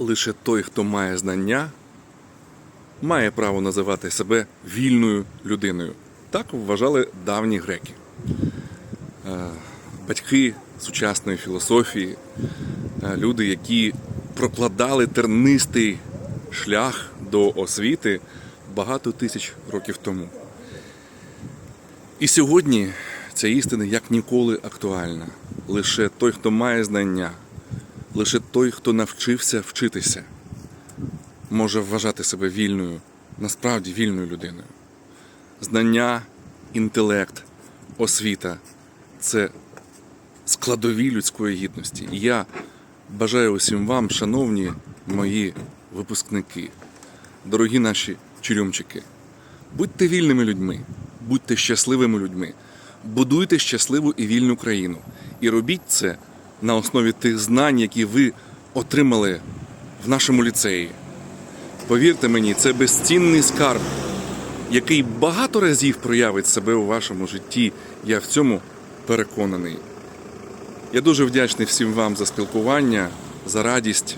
лише той, хто має знання, має право називати себе вільною людиною. Так вважали давні греки. Е, Батьки сучасної філософії, е, люди, які прокладали тернистий шлях до освіти багато тисяч років тому. І сьогодні ця істина як ніколи актуальна. Лише той, хто має знання, лише той, хто навчився вчитися, може вважати себе вільною, насправді вільною людиною. Знання, інтелект, освіта це складові людської гідності. І я бажаю усім вам, шановні мої випускники, дорогі наші чурюмчики, будьте вільними людьми, будьте щасливими людьми, будуйте щасливу і вільну країну. І робіть це на основі тих знань, які ви отримали в нашому ліцеї. Повірте мені, це безцінний скарб, який багато разів проявить себе у вашому житті. Я в цьому переконаний. Я дуже вдячний всім вам за спілкування, за радість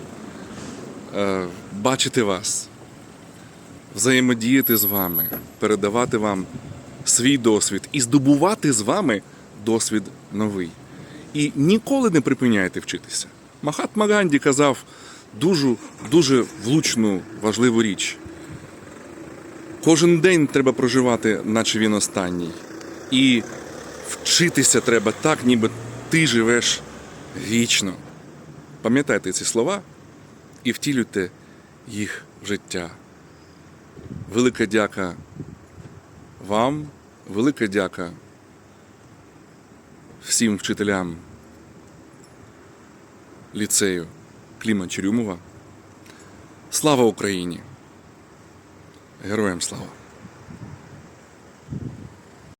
е, бачити вас, взаємодіяти з вами, передавати вам свій досвід і здобувати з вами досвід новий. І ніколи не припиняйте вчитися. Махатма Ганді казав дуже, дуже влучну, важливу річ. Кожен день треба проживати, наче він останній. І вчитися треба так, ніби ти живеш вічно. Пам'ятайте ці слова і втілюйте їх в життя. Велика дяка вам, велика дяка всім вчителям ліцею Кліма Черюмова. Слава Україні! Героям слава!